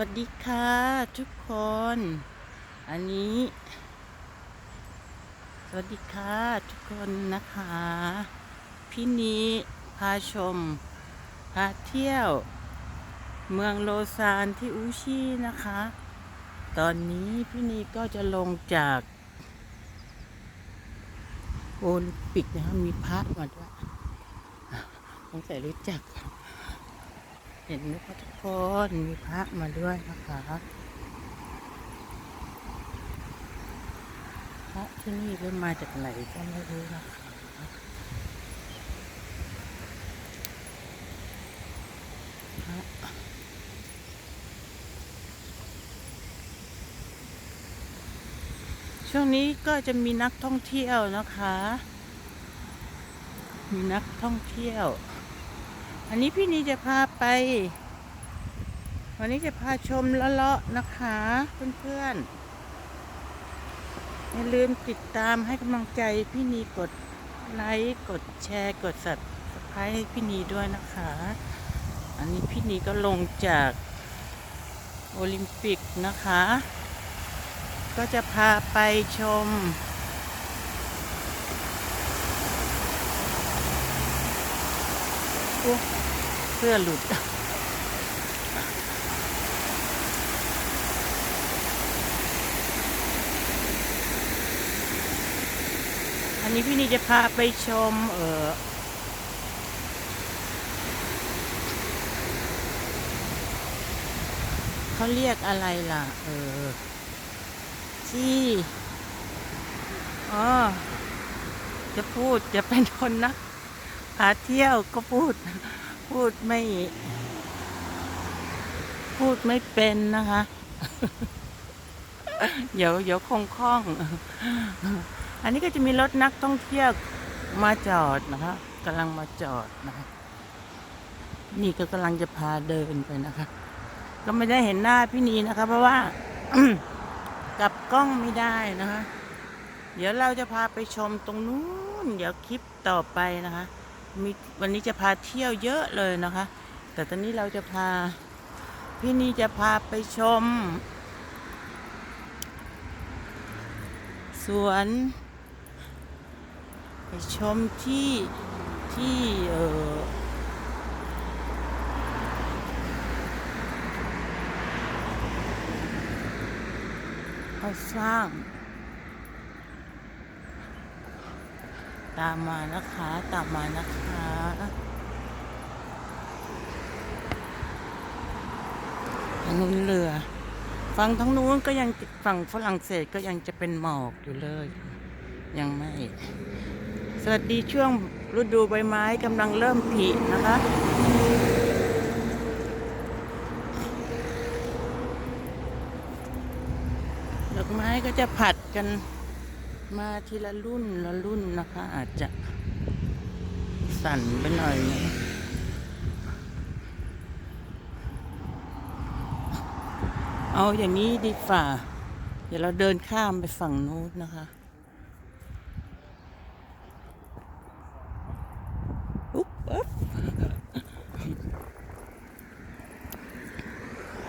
วัสดีค่ะทุกคน อันนี้ สวัสดีค่ะทุกคนนะคะ พี่นี้พาชม พาเที่ยว เมืองโลซานที่อูชีนะคะ ตอนนี้พี่นีก็จะลงจากโอลิมปิกนะคะมีพระมาด้วยสงสัยรู้จัก เห็นไหมคะทุกคนมีพระมาด้วยนะคะพระที่นี่ได้มาจากไหนก็ไม่รู้นะคะพระช่วงนี้ก็จะมีนักท่องเที่ยวนะคะ มีนักท่องเที่ยว อันนี้พี่นีจะพาไป วันนี้จะพาชมเลาะๆนะคะ เพื่อนๆอย่าลืมติดตามให้กำลังใจพี่นีกดไลค์กดแชร์กดสับสไครต์พี่นีด้วยนะคะ อันนี้พี่นีก็ลงจากโอลิมปิกนะคะ ก็จะพาไปชม โอ้ เสื้อหลุด อันนี้พี่นี่จะพาไปชม เออเขาเรียกอะไรล่ะ เออ ที่อ๋อจะพูดจะเป็นคนนัก พาเที่ยวก็พูด พูดไม่ พูดไม่เป็นนะคะ เดี๋ยวเดี๋ยวคงคล่อง อันนี้ก็จะมีรถนักท่องเที่ยวมาจอดนะคะกำลังมาจอดนะคะ นี่ก็กำลังจะพาเดินไปนะคะ ก็ไม่ได้เห็นหน้าพี่นีนะคะ เพราะว่ากลับกล้องไม่ได้นะคะ เดี๋ยวเราจะพาไปชมตรงนู้น เดี๋ยวคลิปต่อไปนะคะ มีวันนี้จะพาเที่ยวเยอะเลยนะคะ แต่ตอนนี้เราจะพา พี่นีจะพาไปชม สวน ไปชมที่ที่เออเขาสร้าง ตามมานะคะ ตามมานะคะทางนู้นเรือ ฝั่งทั้งนู้นก็ยังฝั่งฝรั่งเศสก็ยังจะเป็นหมอกอยู่เลย ยังไม่ สวัสดีช่วงฤดูใบไม้กำลังเริ่มผลินะคะดอกไม้ก็จะผัดกัน มาทีละรุ่นละรุ่นนะคะ อาจจะสั่นไปหน่อยนะเอาอย่างนี้ดีฝ่า เดี๋ยวเราเดินข้ามไปฝั่งนู้นนะคะอุ๊บอุ๊บ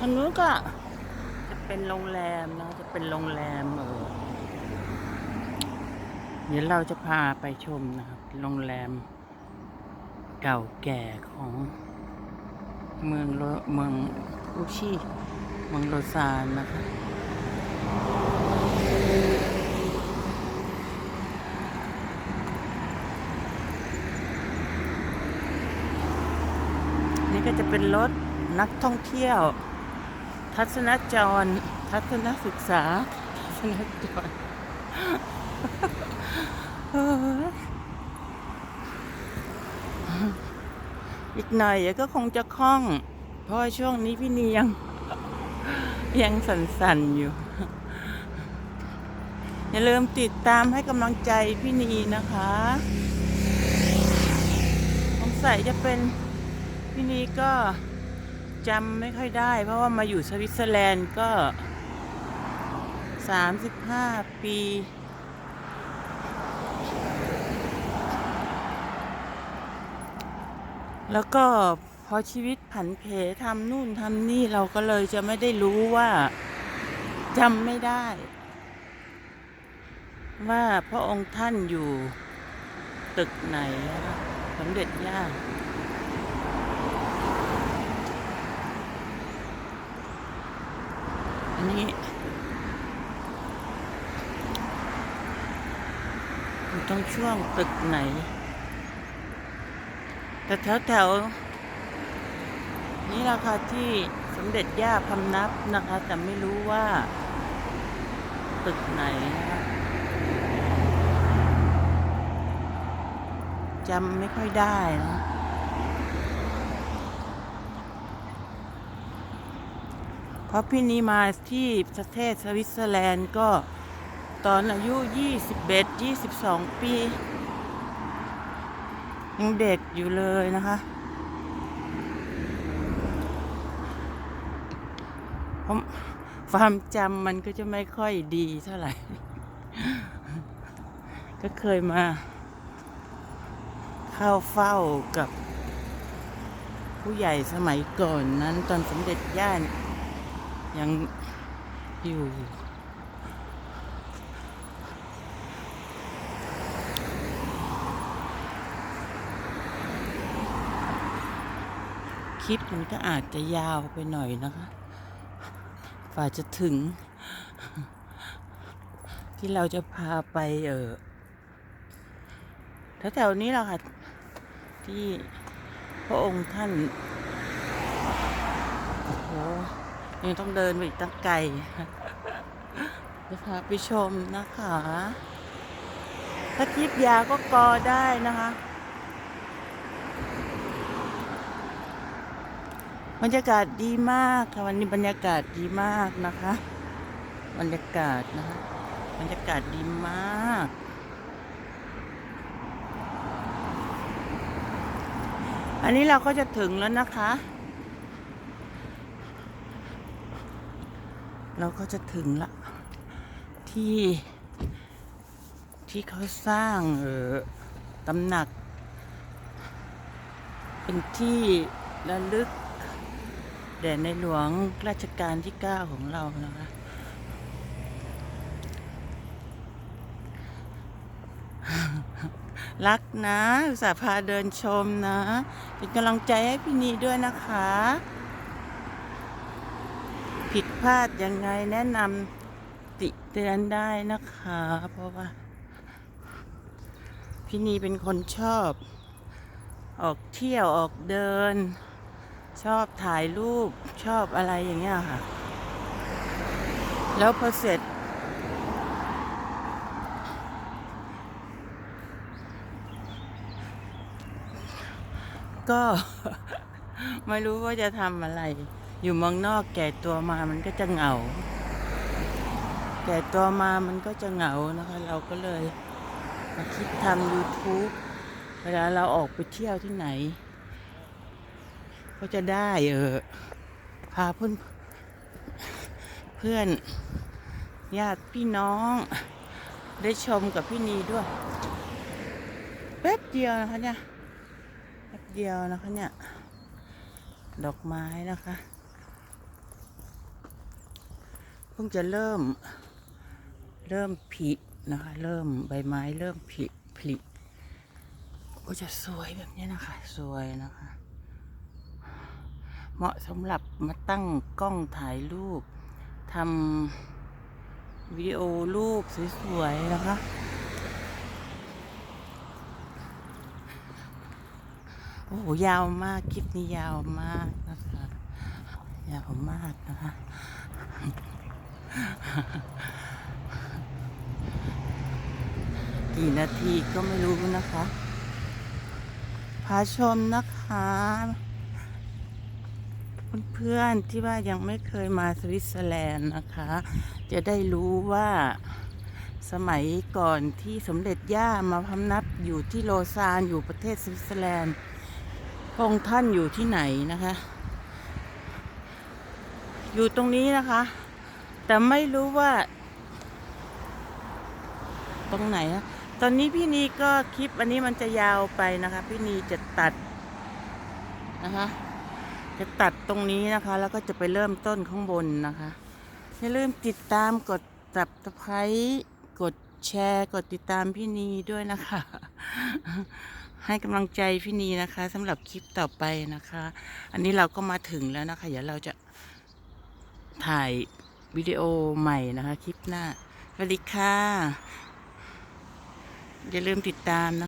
อันนู้นก็จะเป็นโรงแรมนะ จะเป็นโรงแรมเออ เดี๋ยวเราจะพาไปชมนะครับโรงแรมเก่าแก่ของเมืองโลเมืองอุชิเมืองโลซานนะคะนี่ก็จะเป็นรถนักท่องเที่ยว ทัศนจร ทัศนศึกษา ทัศนจร อีกหน่อยก็คงจะคล่อง เพราะช่วงนี้พี่นียัง ยังสั่นๆอยู่ อย่าลืมติดตามให้กำลังใจพี่นีนะคะสงสัยจะเป็นพี่นีก็จำไม่ค่อยได้ เพราะว่ามาอยู่สวิตเซอร์แลนด์ก็ 35 ปี แล้วก็พอชีวิตผันเพทำนู่นทำนี่เราก็เลยจะไม่ได้รู้ว่าจำไม่ได้ ว่าพระองค์ท่านอยู่ตึกไหนสมเด็จย่าอันนี้อยู่ตรงช่วงตึกไหน แต่แถวแถวๆนี่แหละค่ะที่สมเด็จย่าพำนับนะคะ แต่ไม่รู้ว่า ตึกไหนนะคะจำไม่ค่อยได้นะเพราะพี่นี้มาที่ประเทศสวิตเซอร์แลนด์ก็ตอนอายุ 21 22 ปี ยังเด็กอยู่เลยนะคะ ผมความจำมันก็จะไม่ค่อยดีเท่าไหร่ ก็เคยมา เข้าเฝ้ากับ ผู้ใหญ่สมัยก่อนนั้นตอนสมเด็จย่านยังอยู่ ลิปมันก็อาจจะยาวไปหน่อยนะคะฝ่าจะถึง ที่เราจะพาไปเออแถวๆนี้แหละค่ะ ที่พระองค์ท่านโอ้โหยังต้องเดินไปอีกตั้งไกลจะพาไปชมนะคะ ถ้าคลิปยาวก็กอได้นะคะ บรรยากาศดีมากค่ะวันนี้บรรยากาศดีมากนะคะ บรรยากาศนะคะบรรยากาศดีมาก อันนี้เราก็จะถึงแล้วนะคะ เราก็จะถึงละที่ที่เขาสร้างเออตำหนัก เป็นที่ระลึก แด่ในหลวงราชการที่ 9 ของเรานะคะรักนะอุตส่าห์พาเดินชมนะ เป็นกำลังใจให้พี่นีด้วยนะคะ ผิดพลาดยังไงแนะนำติเตือนได้นะคะ เพราะว่า พี่นีเป็นคนชอบ ออกเที่ยวออกเดิน ชอบถ่ายรูปชอบอะไรอย่างเงี้ยค่ะ แล้วพอเสร็จ ก็ไม่รู้ว่าจะทำอะไร อยู่เมืองนอกแก่ตัวมามันก็จะเหงา แก่ตัวมามันก็จะเหงานะคะ เราก็เลยมาคิดทำ YouTube เวลาเราออกไปเที่ยวที่ไหน ก็จะได้เออพาเพื่อนเพื่อนญาติพี่น้อง ได้ชมกับพี่นีด้วย แป๊บเดียวนะคะเนี่ยแป๊บเดียวนะคะเนี่ย ดอกไม้นะคะเพิ่งจะเริ่ม เริ่มผลินะคะ เริ่มใบไม้เริ่มผลิผลิก็จะสวยแบบนี้นะคะ สวยนะคะ เหมาะสำหรับมาตั้งกล้องถ่ายรูปทำวิดีโอรูปสวยๆนะคะโอ้โหยาวมากคลิปนี้ยาวมากนะคะยาวมากนะคะกี่นาทีก็ไม่รู้นะคะพาชมนะคะ เพื่อนๆที่ว่ายังไม่เคยมาสวิตเซอร์แลนด์นะคะ จะได้รู้ว่าสมัยก่อนที่สมเด็จย่ามาพำนับอยู่ที่โลซานอยู่ประเทศสวิตเซอร์แลนด์พระองท่านอยู่ที่ไหนนะคะ อยู่ตรงนี้นะคะ แต่ไม่รู้ว่า ตรงไหนนะตอนนี้พี่นีก็คลิปอันนี้มันจะยาวไปนะคะ พี่นีจะตัดนะคะ จะตัดตรงนี้นะคะ แล้วก็จะไปเริ่มต้นข้างบนนะคะ อย่าลืมติดตามกดตับตะไคร้กดแชร์กดติดตามพี่นีด้วยนะคะ ให้กำลังใจพี่นีนะคะสำหรับคลิปต่อไปนะคะ อันนี้เราก็มาถึงแล้วนะคะ เดี๋ยวเราจะถ่ายวิดีโอใหม่นะคะ คลิปหน้าสวัสดีค่ะ อย่าลืมติดตามนะ